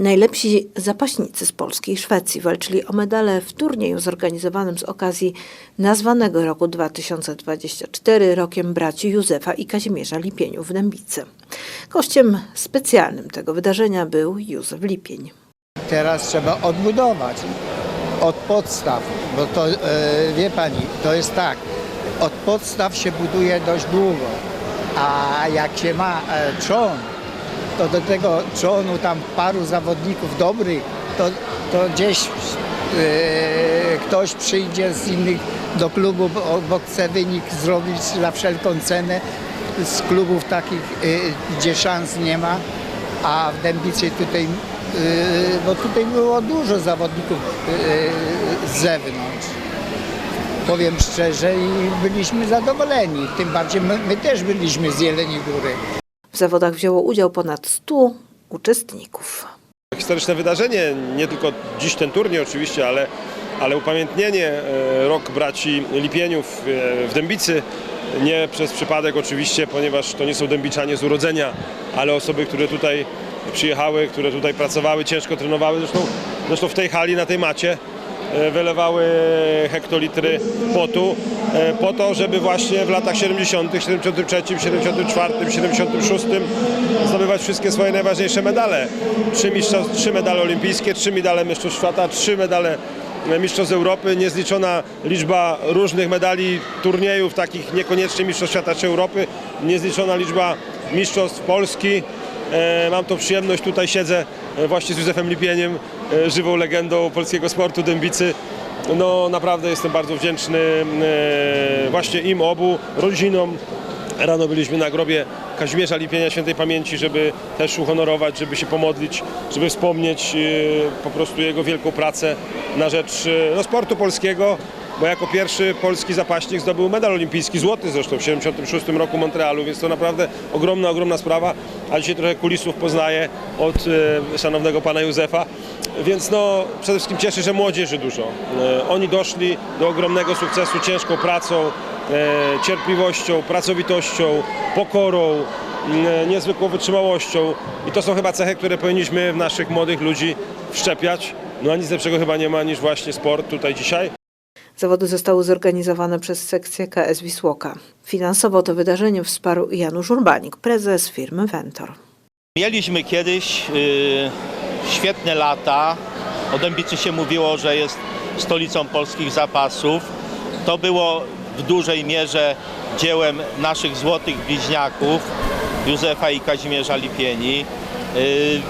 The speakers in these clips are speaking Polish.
Najlepsi zapaśnicy z Polski i Szwecji walczyli o medale w turnieju zorganizowanym z okazji nazwanego roku 2024 rokiem braci Józefa i Kazimierza Lipieniów w Dębicy. Gościem specjalnym tego wydarzenia był Józef Lipień. Teraz trzeba odbudować od podstaw, bo to e, wie pani, to jest tak, od podstaw się buduje dość długo, a jak się ma e, trzon, to do tego trzonu tam paru zawodników dobrych, to, to gdzieś e, ktoś przyjdzie z innych do klubu, bo, chce wynik zrobić za wszelką cenę z klubów takich, e, gdzie szans nie ma, a w Dębicy tutaj, e, bo tutaj było dużo zawodników z zewnątrz. Powiem szczerze i byliśmy zadowoleni, tym bardziej my, my też byliśmy z Jeleni Góry. W zawodach wzięło udział ponad 100 uczestników. Historyczne wydarzenie, nie tylko dziś ten turniej oczywiście, ale, ale upamiętnienie e, rok braci Lipieniów e, w Dębicy. Nie przez przypadek oczywiście, ponieważ to nie są dębiczanie z urodzenia, ale osoby, które tutaj przyjechały, które tutaj pracowały, ciężko trenowały. Zresztą, zresztą w tej hali, na tej macie wylewały hektolitry potu e, po to, żeby właśnie w latach 70., 73, 74, 76 zdobywać wszystkie swoje najważniejsze medale. Trzy, trzy medale olimpijskie, trzy medale mistrzostw świata, trzy medale e, mistrzostw Europy, niezliczona liczba różnych medali turniejów, takich niekoniecznie mistrzostw świata czy Europy, niezliczona liczba mistrzostw Polski. E, Mam tą przyjemność, tutaj siedzę e, właśnie z Józefem Lipieniem, e, żywą legendą polskiego sportu Dębicy. No naprawdę jestem bardzo wdzięczny e, właśnie im obu, rodzinom. Rano byliśmy na grobie Kazimierza Lipienia Świętej Pamięci, żeby też uhonorować, żeby się pomodlić, żeby wspomnieć e, po prostu jego wielką pracę na rzecz e, no, sportu polskiego, bo jako pierwszy polski zapaśnik zdobył medal olimpijski, złoty zresztą w 1976 roku Montrealu, więc to naprawdę ogromna, ogromna sprawa, a dzisiaj trochę kulisów poznaję od e, szanownego pana Józefa, więc no przede wszystkim cieszy, że młodzieży dużo. E, oni doszli do ogromnego sukcesu ciężką pracą, e, cierpliwością, pracowitością, pokorą, m, niezwykłą wytrzymałością i to są chyba cechy, które powinniśmy w naszych młodych ludzi wszczepiać. No a nic lepszego chyba nie ma niż właśnie sport tutaj dzisiaj. Zawody zostały zorganizowane przez sekcję KS Wisłoka. Finansowo to wydarzenie wsparł Janusz Urbanik, prezes firmy Ventor. Mieliśmy kiedyś y, świetne lata. O Dębicy się mówiło, że jest stolicą polskich zapasów. To było w dużej mierze dziełem naszych złotych bliźniaków, Józefa i Kazimierza Lipieni. Y,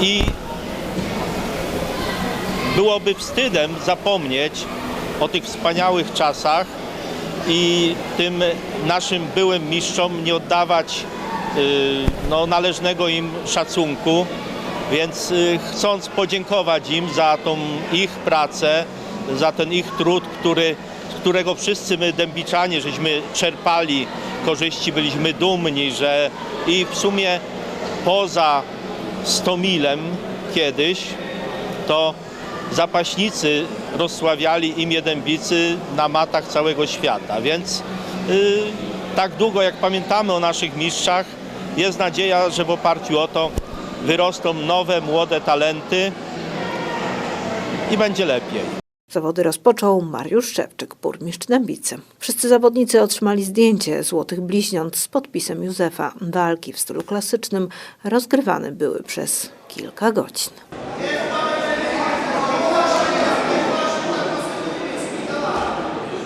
I byłoby wstydem zapomnieć o tych wspaniałych czasach i tym naszym byłym mistrzom nie oddawać y, no, należnego im szacunku. Więc y, chcąc podziękować im za tą ich pracę, za ten ich trud, który, z którego wszyscy my dębiczanie żeśmy czerpali korzyści, byliśmy dumni, że i w sumie poza Stomilem kiedyś to zapaśnicy rozsławiali imię Dębicy na matach całego świata. Więc y, tak długo jak pamiętamy o naszych mistrzach, jest nadzieja, że w oparciu o to wyrosną nowe, młode talenty i będzie lepiej. Zawody rozpoczął Mariusz Szewczyk, burmistrz Dębicy. Wszyscy zawodnicy otrzymali zdjęcie złotych bliźniąt z podpisem Józefa. Walki w stylu klasycznym rozgrywane były przez kilka godzin.